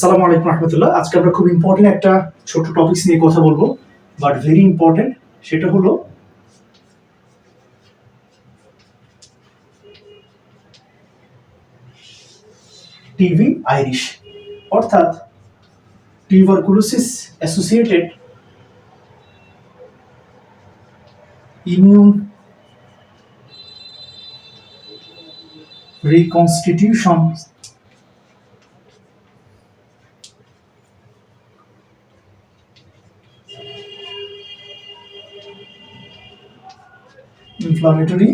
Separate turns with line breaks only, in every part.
সালাম আলাইকুম রহমতুল্লাহ। আজকে আমরা খুব ইম্পর্টেন্ট একটা ছোট টপিকস নিয়ে কথা বলব বাট ভেরি ইম্পর্টেন্ট সেটা হলো টিভি আইরিশ অর্থাৎ tuberculosis associated immune reconstitution inflammatory.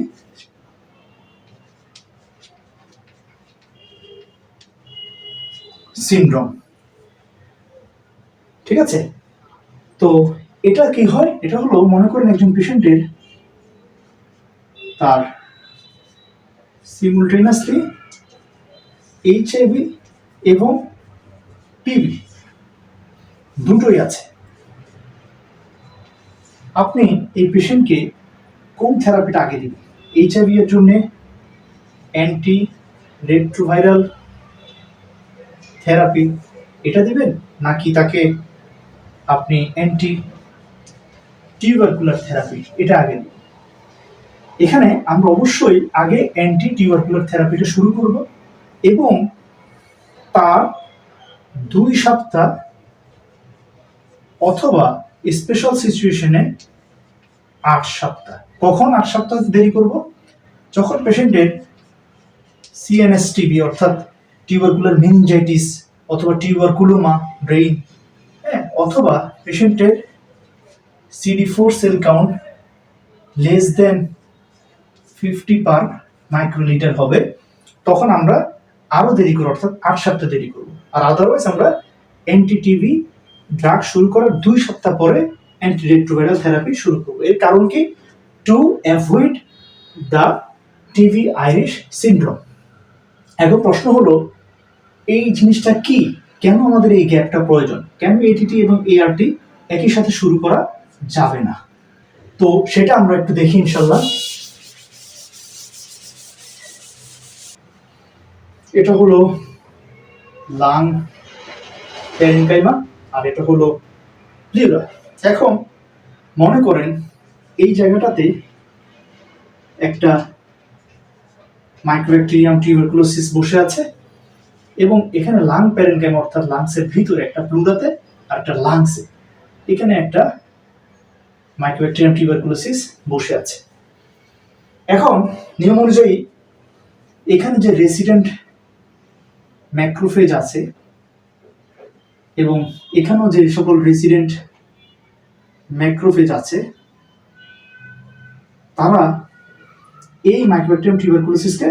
Syndrome ঠিক আছে? তো এটা কি হয়? এটা হলো মনে করেন একজন পেশেন্টের তার সিমুলটেনিয়াসলি এইচআইভি এবং টিবি দুটোই আছে। আপনি এই পেশেন্টকে কোন থেরাপিটা আগে দিবেন এইচআইভি এর জন্য অ্যান্টি রেট্রোভাইরাল থেরাপি এটা দিবেন? নাকি তাকে আপনি অ্যান্টি টিউবারকুলার থেরাপি এটা আগে দিবেন? এখানে আমরা অবশ্যই আগে অ্যান্টি টিউবারকুলার থেরাপিটা শুরু করব এবং তার দুই সপ্তাহ অথবা স্পেশাল সিচুয়েশনে আট সপ্তাহ। কখন আট সপ্তাহ দেরি করব? যখন পেশেন্টের সিএনএস টিবি অর্থাৎ টিউবারকুলার মেনিনজাইটিস অথবা টিউবারকুলোমা ব্রেইন হ্যাঁ অথবা পেশেন্টের CD four cell count less than fifty per microlitre হবে, তখন আমরা আরও দেরি করব, অর্থাৎ আট সপ্তাহ দেরি করব। আর আদারওয়াইজ আমরা অ্যান্টি টিভি ড্রাগ শুরু করার দুই সপ্তাহ পরে অ্যান্টি রেট্রোভাইরাল থেরাপি শুরু করব। এর কারণ কি? To avoid the TB IRIS syndrome এখন প্রশ্ন হলো, এই জিনিসটা কি? কেন আমাদের এই গ্যাপটা প্রয়োজন? কেন এটিটি এবং এআরটি একই সাথে শুরু করা যাবে না? তো সেটা আমরা একটু দেখি ইনশাল্লাহ এটা হলো লাং প্যারেনকাইমা আর এটা হলো লিউরা এখন মনে করেন এই জায়গাটাতে একটা মাইক্রোব্যাকটেরিয়াম টিউবারকুলোসিস বসে আছে এবং এখানে লাং প্যারেনকাইমা অর্থাৎ লাংসের ভিতরে একটা প্লুরাতে আর একটা লাংসে এখানে একটা মাইক্রোব্যাকটেরিয়াম টিউবারকুলোসিস বসে আছে। এখন নিয়ম অনুযায়ী এখানে যে রেসিডেন্ট ম্যাক্রোফেজ আছে এবং এখানেও যে সকল রেসিডেন্ট ম্যাক্রোফেজ আছে তারা এই মাইক্রোব্যাকটেরিয়াম টিউবারকুলোসিসকে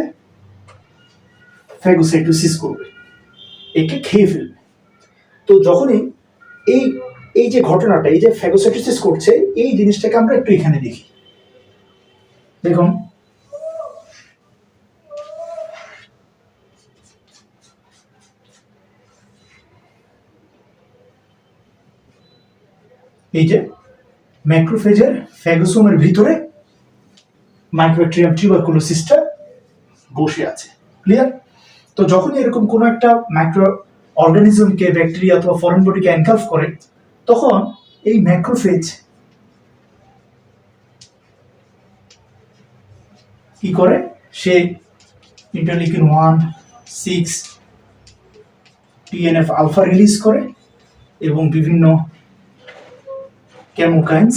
ফ্যাগোসাইটোসিস করবে। একে খেয়ে ফেলবে। তো যখনই এই এই যে ঘটনাটা, এই যে ফ্যাগোসাইটোসিস করছে, এই জিনিসটাকে আমরা একটু এখানে দেখি। দেখুন। এই যে ম্যাক্রোফেজের ফ্যাগোসোমের ভিতরে মাইক্রোব্যাকটেরিয়াম টিউবারকুলোসিসটা বসে আছে। ক্লিয়ার তো যখনই এরকম কোনো একটা মাইক্রো অর্গানিজমকে ব্যাকটেরিয়া অথবা ফরেন বডিকে এনকালফ করে, তখন এই ম্যাক্রোফেজ কি করে? সে interleukin one six TNF alpha release করে এবং বিভিন্ন কেমোকাইন্স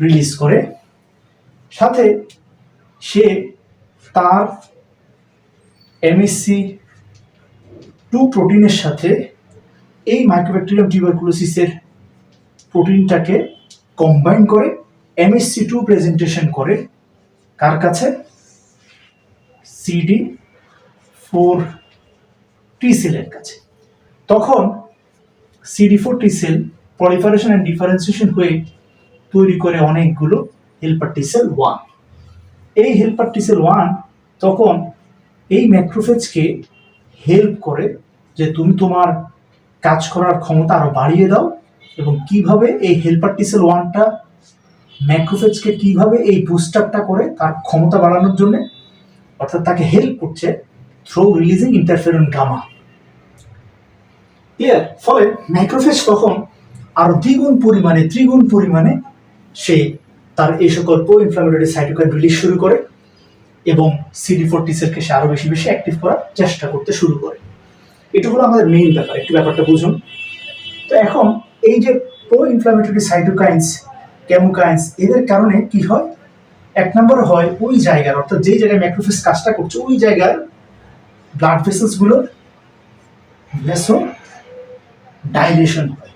রিলিজ করে সাথে সে তার এমএসসি টু প্রোটিনের সাথে এই মাইক্রোব্যাকটেরিয়াম টিউবারকুলোসিসের প্রোটিনটাকে কম্বাইন করে এমএসসি টু প্রেজেন্টেশন করে কার কাছে? সিডি ফোর টি সেলের কাছে। তখন CD four T sell proliferation and differentiation হয়ে তৈরি করে অনেকগুলো হেল্পার টি সেল ওয়ান এই হেল্পার টি সেল ওয়ান তখন এই ম্যাক্রোফেজকে হেল্প করে যে তুমি তোমার কাজ করার ক্ষমতা আরও বাড়িয়ে দাও এবং কীভাবে এই হেল্পার টি সেল ওয়ানটা ম্যাক্রোফেজকে কীভাবে এই বুস্টারটা করে তার ক্ষমতা বাড়ানোর জন্য অর্থাৎ তাকে হেল্প করছে throw releasing interferon gamma clear ফলে ম্যাক্রোফেজ তখন আরও দ্বিগুণ পরিমাণে, ত্রিগুণ পরিমাণে সে তার এই সকল প্রো ইনফ্লামেটরি সাইটোকাইন রিলিজ শুরু করে এবং সিডি ফোর টি সেলকে সে আরও বেশি বেশি অ্যাক্টিভ করার চেষ্টা করতে শুরু করে। এটা হলো আমাদের মেইন ব্যাপার, একটু ব্যাপারটা বুঝুন। তো এখন এই যে প্রো ইনফ্লামেটরি সাইটোকাইন্স কেমোকাইন্স এদের কারণে কি হয়? এক নম্বর হয় ওই জায়গার, অর্থাৎ যেই জায়গায় ম্যাক্রোফেজ কাজটা করছে, ওই জায়গার ব্লাড ভেসেলসগুলো ভেসো ডাইলেশন হয়।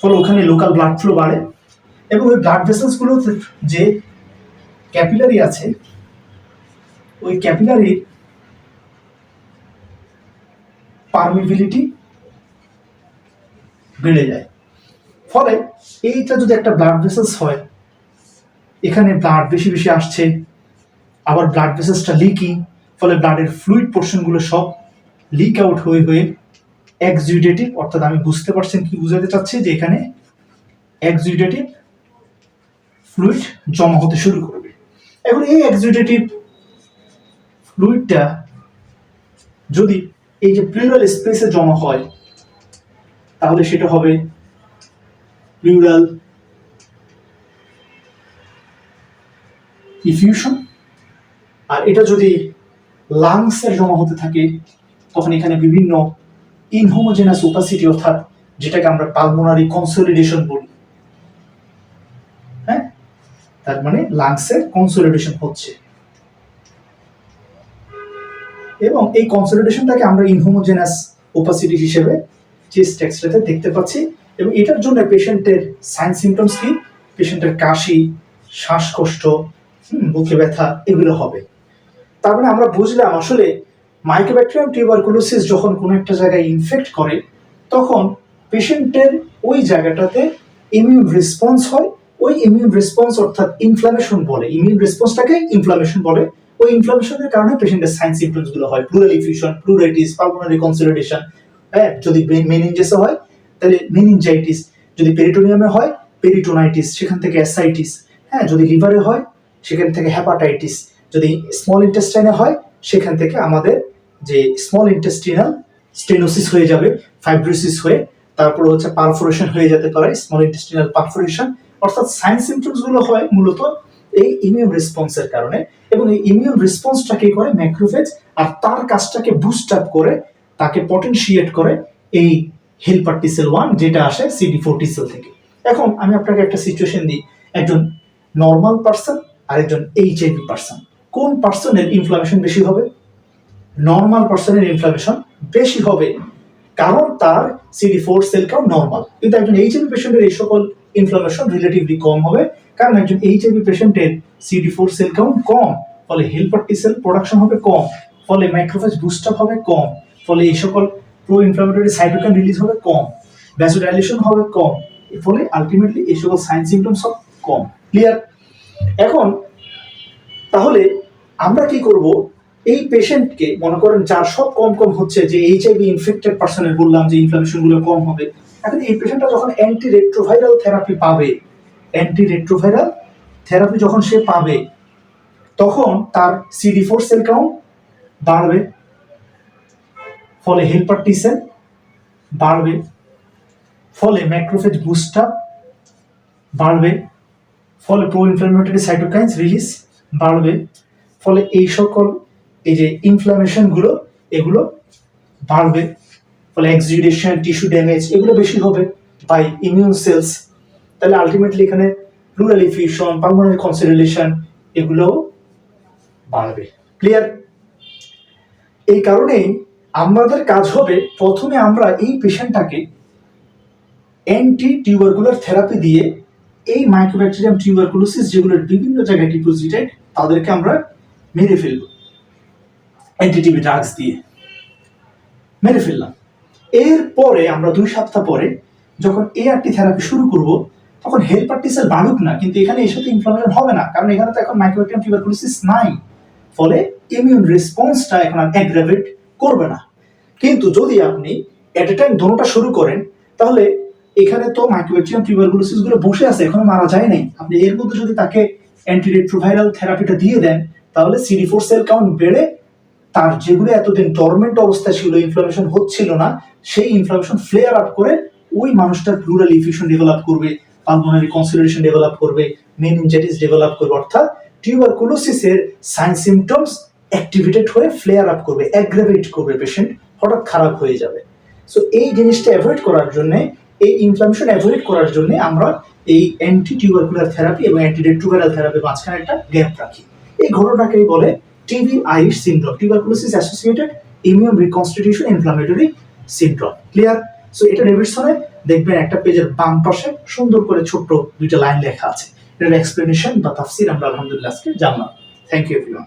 ফলে ওখানে লোকাল ব্লাড ফ্লো বাড়ে। এবং ওই ব্লাড ভেসেলসগুলো যে ক্যাপিলারি আছে, ওই ক্যাপিলারির পারমিবিলিটি বেড়ে যায়। ফলে এইটা যদি একটা ব্লাড ভেসেলস হয়, এখানে ব্লাড বেশি বেশি আসছে, আবার ব্লাড ভেসেলসটা লিকি ফলে ব্লাডের ফ্লুইড পোর্শনগুলো সব লিক আউট হয়ে হয়ে এক্সিউডেটিভ অর্থাৎ আমি বুঝতে পারছেন কি বুঝাতে চাচ্ছি যে এখানে এক্সিউডেটিভ ফ্লুইড জমা হতে শুরু করবে। এখন এই এক্সিউডেটিভ ফ্লুইডটা যদি এই যে প্লিউরাল স্পেসে জমা হয়, তাহলে সেটা হবে প্লিউরাল ইফিউশন আর এটা যদি লাংসের জমা হতে থাকে, তখন এখানে বিভিন্ন ইনহোমোজেনাস ওপাসিটি অর্থাৎ যেটাকে আমরা পালমোনারি কনসোলিডেশন বলি। তার মানে লাংসের কনসোলিডেশন হচ্ছে। এবং এই কনসোলিডেশনটাকে আমরা ইনহোমোজেনাস ওপাসিটি হিসেবে চেস্ট এক্সরেতে দেখতে পাচ্ছি এবং এটার জন্য পেশেন্টের সাইন সিমটমস কি? পেশেন্টের কাশি, শ্বাসকষ্ট বুকে ব্যথা, এগুলো হবে। তার মানে আমরা বুঝলাম আসলে মাইক্রোব্যাকটেরিয়াম টিউবারকুলোসিস যখন কোনো একটা জায়গায় ইনফেক্ট করে, তখন পেশেন্টের ওই জায়গাটাতে ইমিউন রেসপন্স হয় ওই ইমিউন রেসপন্স অর্থাৎ ইনফ্লামেশন বলে। ইমিউন রেসপন্সটাকে ইনফ্লামেশন বলে। ওই ইনফ্লামেশনের কারণে পেশেন্টের সাইন সিমটমসগুলো হয়। Pleural effusion pleuritis pulmonary consolidation হ্যাঁ যদি মেনিনজেসে হয়, তাহলে মেনিনজাইটিস যদি পেরিটোনিয়ামে হয় পেরিটোনাইটিস সেখান থেকে অ্যাসাইটিস হ্যাঁ যদি লিভারে হয়, সেখান থেকে হ্যাপাটাইটিস যদি স্মল ইন্টেস্টাইনে হয়, সেখান থেকে আমাদের যে স্মল ইন্টেস্টিনাল স্টেনোসিস হয়ে যাবে ফাইব্রোসিস হয়ে, তারপর হচ্ছে পারফোরেশন হয়ে যেতে পারে স্মল ইন্টেস্টিনাল পারফোরেশন অর্থাৎ সাইন সিমটমসগুলো হয় মূলত এই ইমিউন রেসপন্সের কারণে এবং এই ইমিউন করে? ম্যাক্রোফেজ আর তার কাজটাকে বুস্ট আপ করে, তাকে পটেনশিয়েট করে এই হেলপার ওয়ান যেটা আসে সিডি ফোর থেকে। এখন আমি আপনাকে একটা সিচুয়েশন দিই। একজন নর্মাল পার্সন আর একজন এইচআইভি পার্সন কোন পার্সনের ইনফ্লামেশন বেশি হবে? নর্মাল পার্সনের ইনফ্লামেশন বেশি হবে। কারণ তার CD four cell count normal কিন্তু একজন এইচআইভি পেশেন্টের এই সকল ইনফ্লামেশন রিলেটিভলি কম হবে, কারণ একজন এইচআইভি পেশেন্টের সিডি ফোর সেল কাউন্ট কম, ফলে হেলপার টি সেল প্রোডাকশন হবে কম, ফলে মাইক্রোফেজ বুস্ট আপ হবে কম, ফলে এই সকল প্রো ইনফ্লামেটরি সাইটোকাইন রিলিজ হবে কম ভ্যাসোডাইলেশন হবে কম ফলে আলটিমেটলি এই সকল সাইন সিমটমস সব কম। ক্লিয়ার এখন, তাহলে আমরা কি করব? এই পেশেন্টকে মনে করেন যার সব কম কম হচ্ছে যে এইচআইভি ইনফেক্টেড পার্সনের বললাম যে ইনফ্লামেশনগুলো কম হবে, এখন এই পেশেন্টটা যখন অ্যান্টি রেট্রোভাইরাল থেরাপি পাবে অ্যান্টি রেট্রোভাইরাল থেরাপি যখন সে পাবে, তখন তার সিডি ফোর সেল কাউন্ট বাড়বে, ফলে হেল্পার টি সেল বাড়বে, ফলে ম্যাক্রোফেজ বুস্টার বাড়বে, ফলে প্রো ইনফ্লামেটরি সাইটোকাইন্স রিলিজ বাড়বে, ফলে এই সকল এই যে ইনফ্লামেশনগুলো, এগুলো বাড়বে। ফলে এক্সিডেশন টিস্যু ড্যামেজ এগুলো বেশি হবে বাই ইমিউন সেলস তাহলে আলটিমেটলি এখানে প্লুরাল ইফিউশন পালমোনারি কনসিডারেশন এগুলো বাড়বে। ক্লিয়ার এই কারণেই আমাদের কাজ হবে প্রথমে আমরা এই পেশেন্টটাকে অ্যান্টি টিউবারকুলার থেরাপি দিয়ে এই মাইক্রোব্যাকটেরিয়াম টিউবারকুলোসিস যেগুলোর বিভিন্ন জায়গায় ডিপোজিটেড তাদেরকে আমরা মেরে ফেলব। অ্যান্টিটিভি ড্রাগস দিয়ে। মেরে ফেললাম। এরপরে আমরা দুই সপ্তাহ পরে যখন এআরটি থেরাপি শুরু করব, তখন হেল্পার সেল বাড়ুক না, কিন্তু এখানে এর সাথে ইনফ্লামেশন হবে না, কারণ এখানে তো এখন মাইক্রোব্যাকটেরিয়াম টিউবারকুলোসিস নাই। ফলে ইমিউন রেসপন্সটা এখন আর অ্যাগ্রাভেট করবে না। কিন্তু যদি আপনি এট এ টাইম দোনোটা শুরু করেন, তাহলে এখানে তো মাইক্রোব্যাকটেরিয়াম টিউবারকুলোসিসগুলো বসে আছে, এখনও মারা যায় নাই। আপনি এর মধ্যে যদি তাকে অ্যান্টিরেট্রোভাইরাল থেরাপিটা দিয়ে দেন, তাহলে সিডি ফোর সেল কাউন্ট বেড়ে তার যেগুলো এতদিন ডরমেন্ট অবস্থায় ছিল ইনফ্লামেশন হচ্ছিল না, সেই ইনফ্লামেশন ফ্লেয়ার আপ করে ওই মানুষটার প্লুরাল ইফিউশন ডেভেলপ করবে পালমোনারি কনসিডারেশন ডেভেলপ করবে মেনিনজাইটিস ডেভেলপ করবে, অর্থাৎ টিউবারকুলোসিসের সাইন সিমটমস অ্যাক্টিভেটেড হয়ে ফ্লেয়ার আপ করবে অ্যাগ্রাভেট করবে পেশেন্ট হঠাৎ খারাপ হয়ে যাবে। সো এই জিনিসটা অ্যাভয়েড করার জন্য, এই ইনফ্লামেশন অ্যাভয়েড করার জন্য আমরা এই অ্যান্টি টিউবারকুলার থেরাপি এবং অ্যান্টি রেট্রোভাইরাল থেরাপির মাঝখানে একটা গ্যাপ রাখি। এই ঘটনাকেই বলে TB IRIS syndrome tuberculosis associated immune reconstitution inflammatory syndrome clear so এটা ডেভিডসনে দেখবেন একটা পেজের বাম পাশে সুন্দর করে ছোট্ট দুইটা লাইন লেখা আছে। এটার এক্সপ্লেনেশন বা তাফসির আমরা আলহামদুলিল্লাহ আজকে জানলাম। Thank you everyone